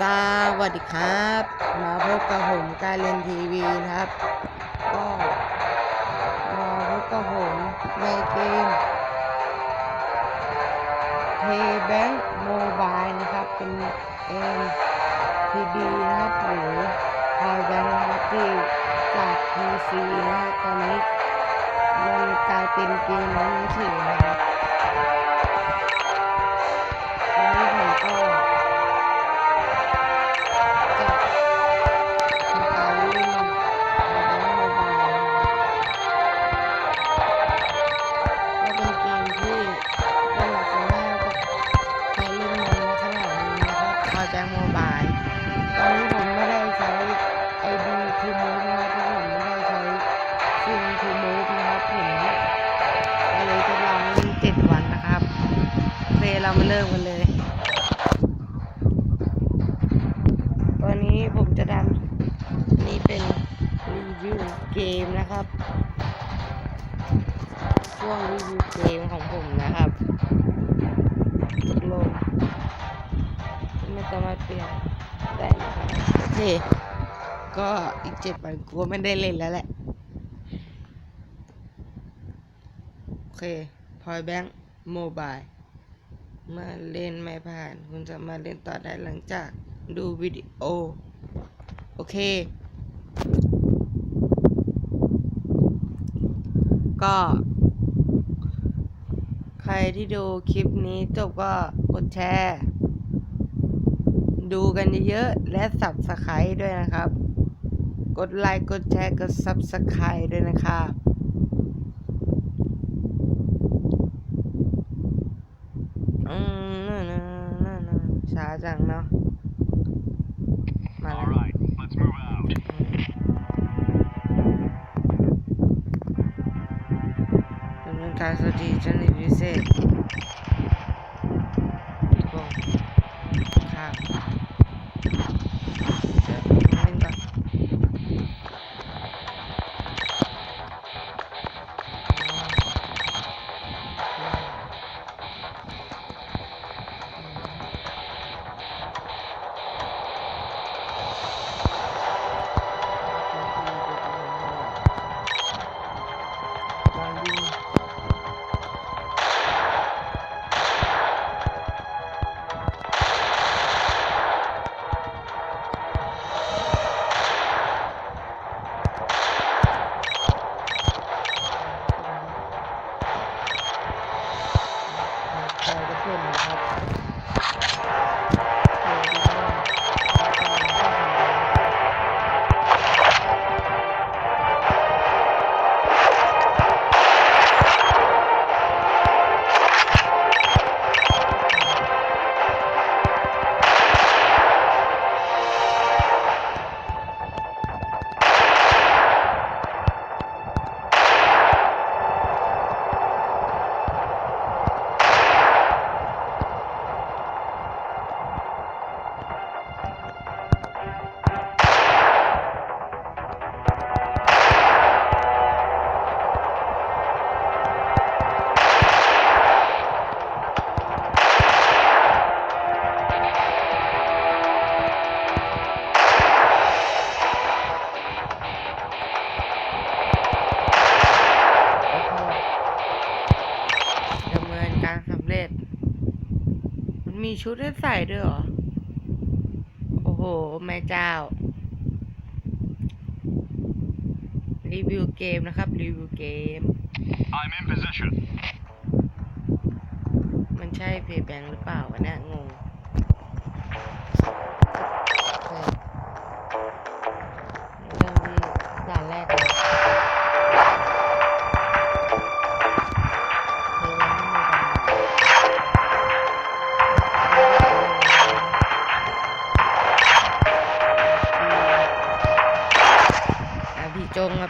สวัสดีครับ มาพบกับผมการเล่นทีวีนะครับ ก็มาพบกับผมในเกม Paybank Mobile นะครับ เป็นเกม PB นะครับหรือ Paybank นะครับที่จาก PC นะครับตอนนี้มันกลายเป็นเกมมือถือนะครับามาเริ่มกันเลย วันนี้ผมจะทำนี่เป็นรีวิวเกมนะครับ ช่วงรีวิวเกมของผมนะครับลงไม่สามารถเปลี่ยนได้นะครับโอเค ก็อีกเจ็ดวันกูก็ไม่ได้เล่นแล้วแหละ โอเคพอยแบงค์โมบาย มื่อเล่นไม่ผ่าน คุณสามาเล่นต่อได้หลังจากดูวิดีโอ โอเค ก็ ใครที่ดูคลิปนี้จบก็กดแชร์ ดูกันเยอะๆ และสับสไครด้วยนะครับ กดไลค์ กดแชร์ กดซับสไครด้วยนะครับ อืมช้า จังเนาะ มาแล้ว All right, let's move out. ดำเนินการสวัสดีเจ้าหน้าที่พิเศษ ชุดให้ใส่ด้วยเหรอ โอ้โห แม่เจ้า รีวิวเกมนะครับ รีวิวเกม I'm in position.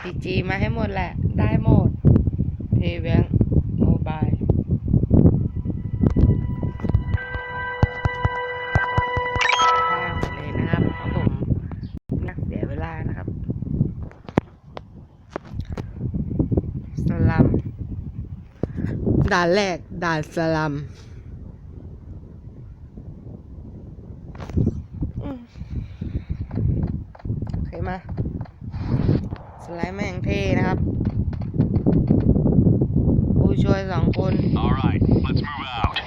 พีจีมาให้หมดแหละ ได้หมดเพย์แบงโมบายข้ามไปเลยนะครับเพราะผมนักเสียเวลานะครับ สลัม ด่านแรก ด่านสลัม let's move out.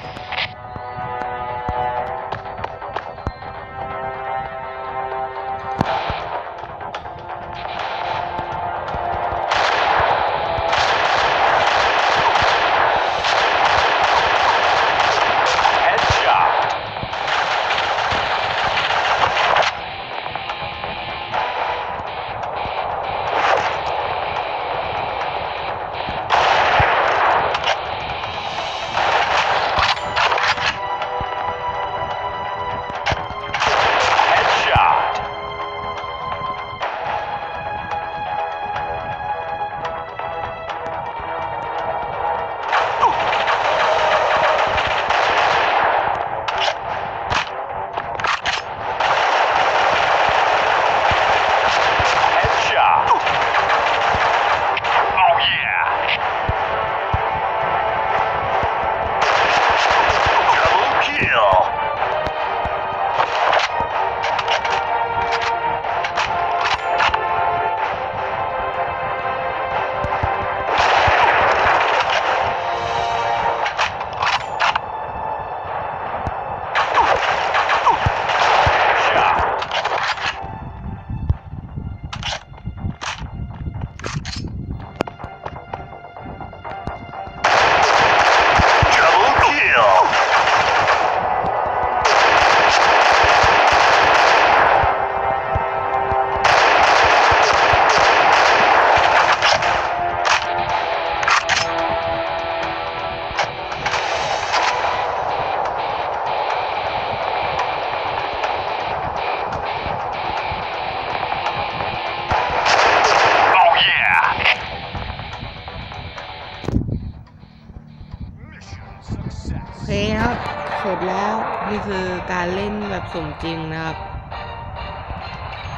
สมจริงนะครับ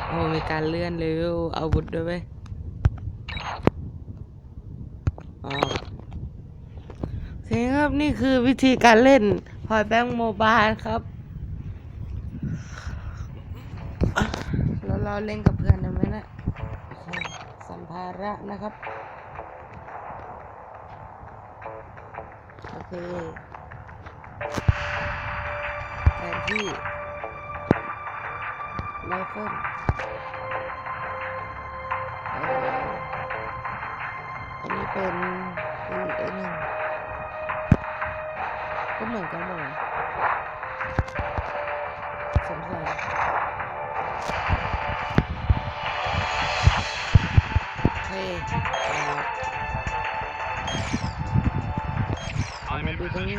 โอ้มีการเลื่อนเร็วเอาบุตรด้วยไหมอ๋อโอเคครับนี่คือวิธีการเล่นพอยแบงโมบายครับ แล้วเราเล่นกับเพื่อนได้ไหมนะสัมภาระนะครับ โอเคแผนที่ ไรเฟิลอันนี้เป็นคือไอ้หนึ่งก็เหมือนกันหมดเลยสงสัยโอเคอ่า I'm มา in ดูตรงนี้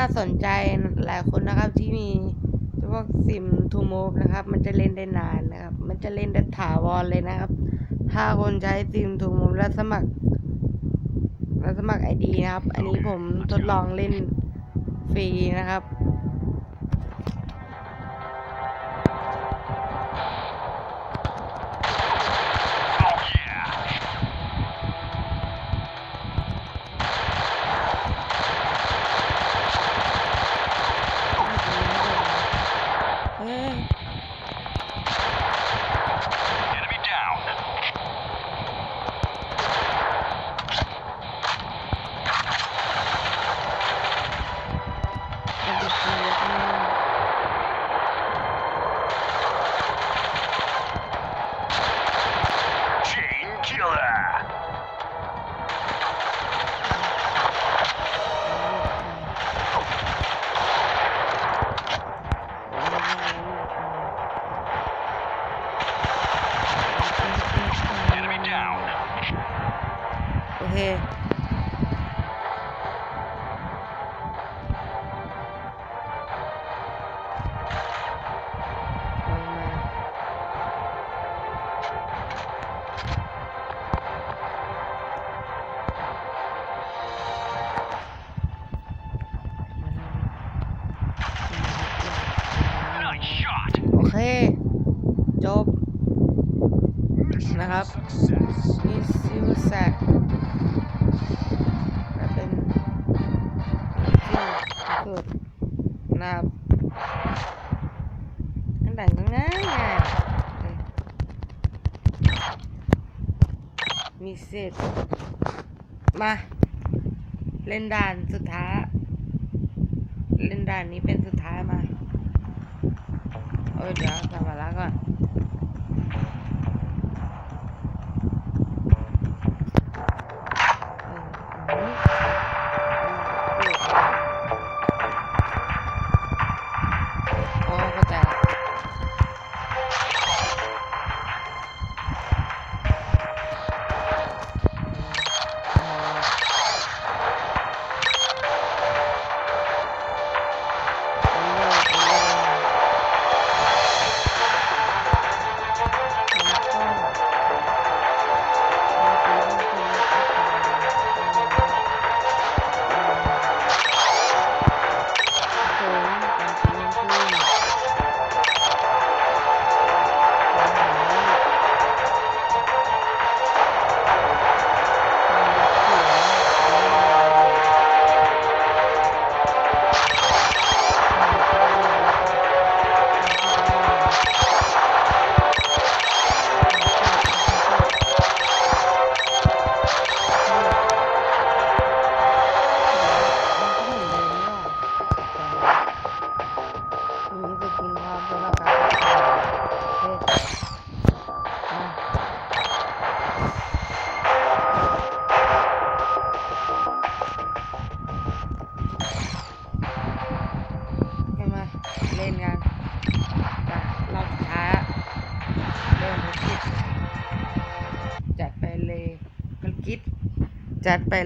าสนใจหลายคนนะครับที่มีพวกซิมทูมูฟนะครับ มันจะเล่นได้นานนะครับ มันจะเล่นได้ถาวรเลยนะครับ ถ้าคนใช้ซิมทูมูฟแล้วสมัคร แล้วสมัครไอดีนะครับ อันนี้ผมทดลองเล่นฟรีนะครับ เสร็จ มา เล่นด่านสุดท้าย เล่นด่านนี้เป็นสุดท้ายมา เออเดี๋ยวทำมาละก่อน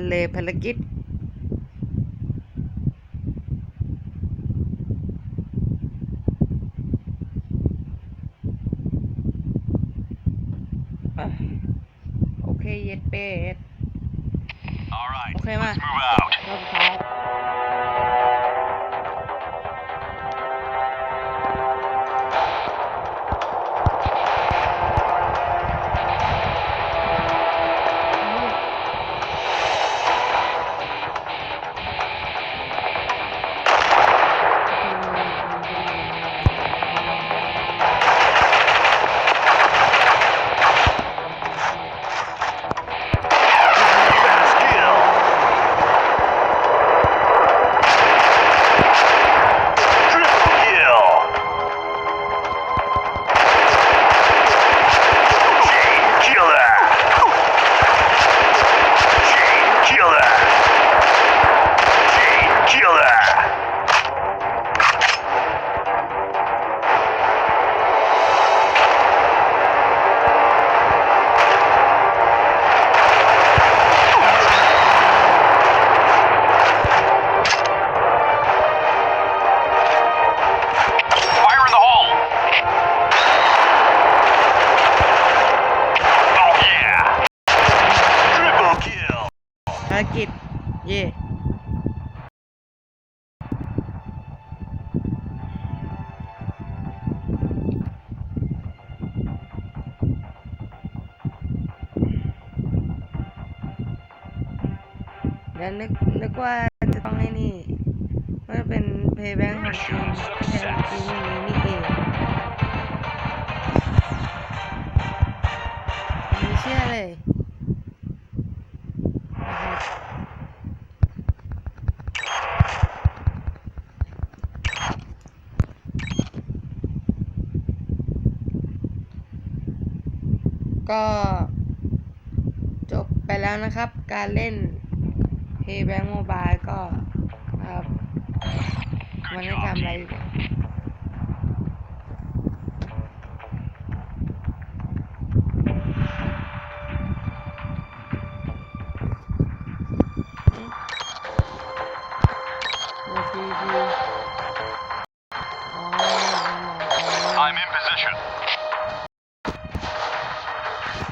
เลยภารกิจอะโอเค เย็ดเป็ด All right. Okay, let's ma. move out. รอบสุดท้าย เดี๋ยวนึกนึกว่าจะต้องให้นี่มันเป็นเพย์แบงค์ของจริงแค่จริงอย่างนี้นี่เองไม่เชื่อเลยก็จบไปแล้วนะครับการเล่น เฮแบงก์โมบายก็ครับมันไม่ทำอะไร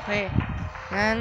เฮ้ยงั้น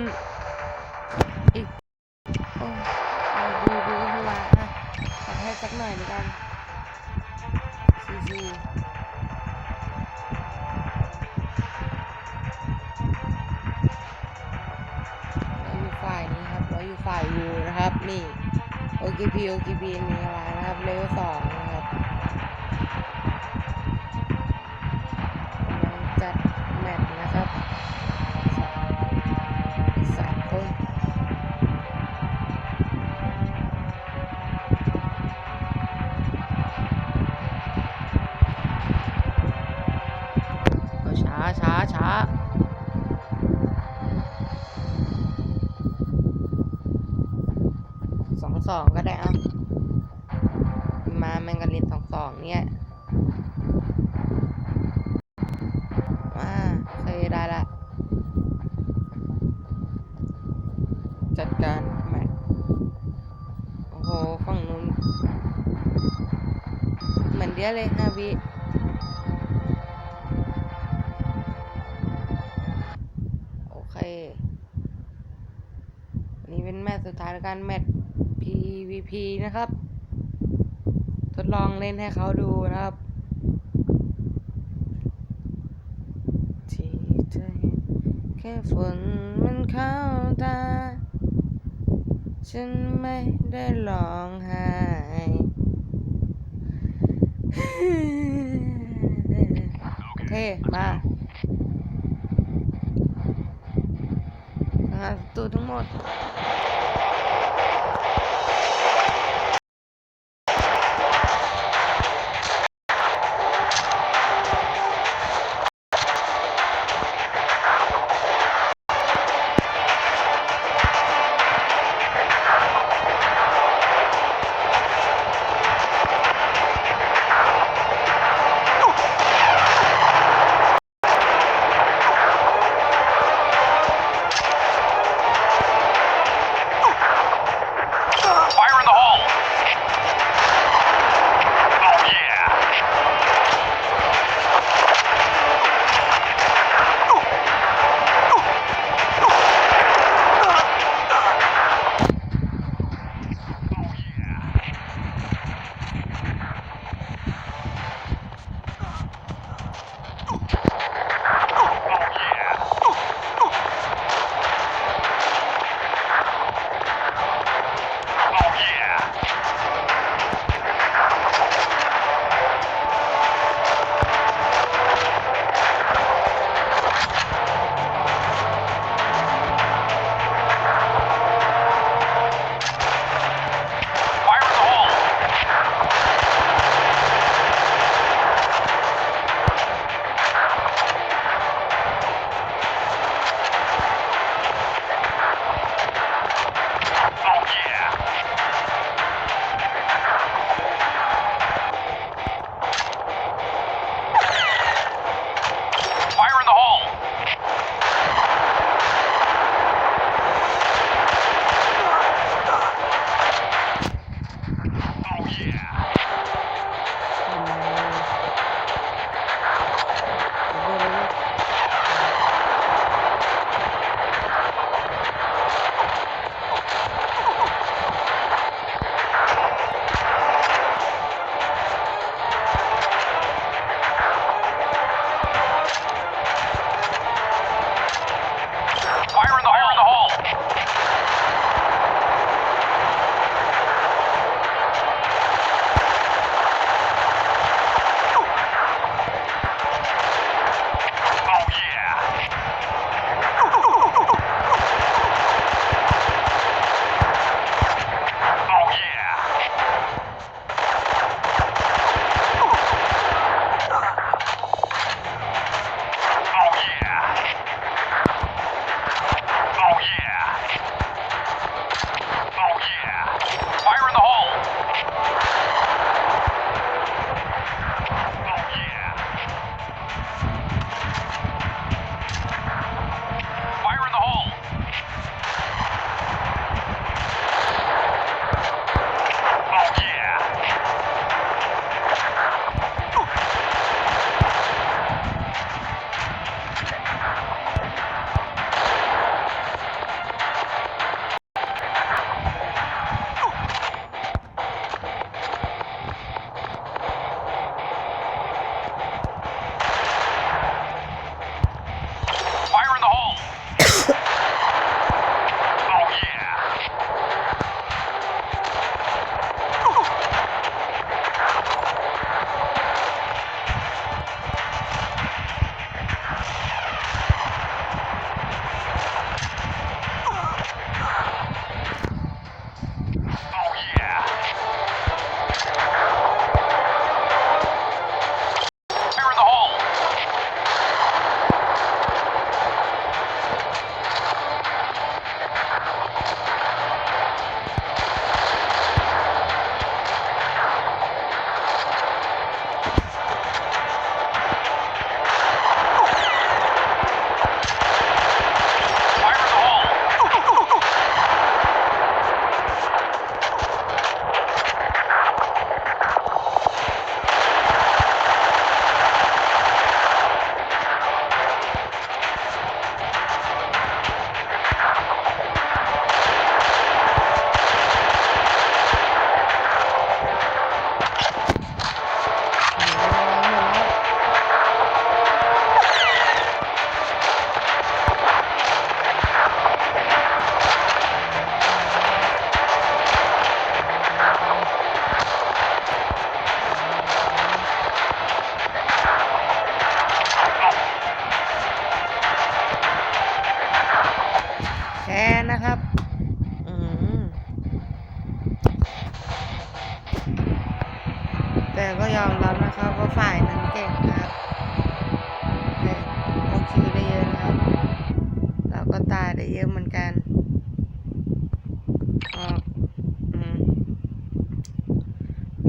เหมือนเดียวเลยห้าวิโอเคนนี้เป็นแมตช์สุดท้ายในการแมตช์ PVP นะครับ ทดลองเล่นให้เขาดูนะครับที่เธอเห็นแค่ฝนมันเข้าตา ฉันไม่ได้ร้องไห้ โอเค มาหาศัตรูทั้งหมด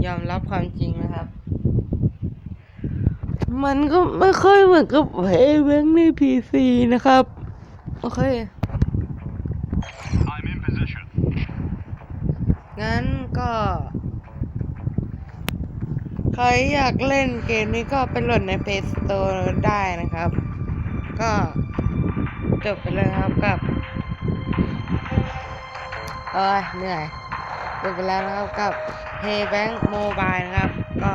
ยอมรับความจริงนะครับ มันก็ไม่ค่อยเหมือนกับเพย์แบงในพีซีนะครับ โอเค I'm in position. งั้นก็ ใครอยากเล่นเกมนี้ก็ไปโหลดใน Play Store ได้นะครับ ก็จบไปเลยครับกับเอ้ยเหนื่อยจบไปแล้วนะครับกับ Paybank Mobile นะครับ ก็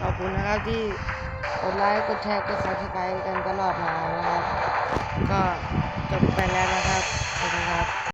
ขอบคุณนะครับที่กดไลค์กดแชร์กด subscribe กันตลอดมานะครับ ก็จบไปแล้วนะครับสวัสดีครับ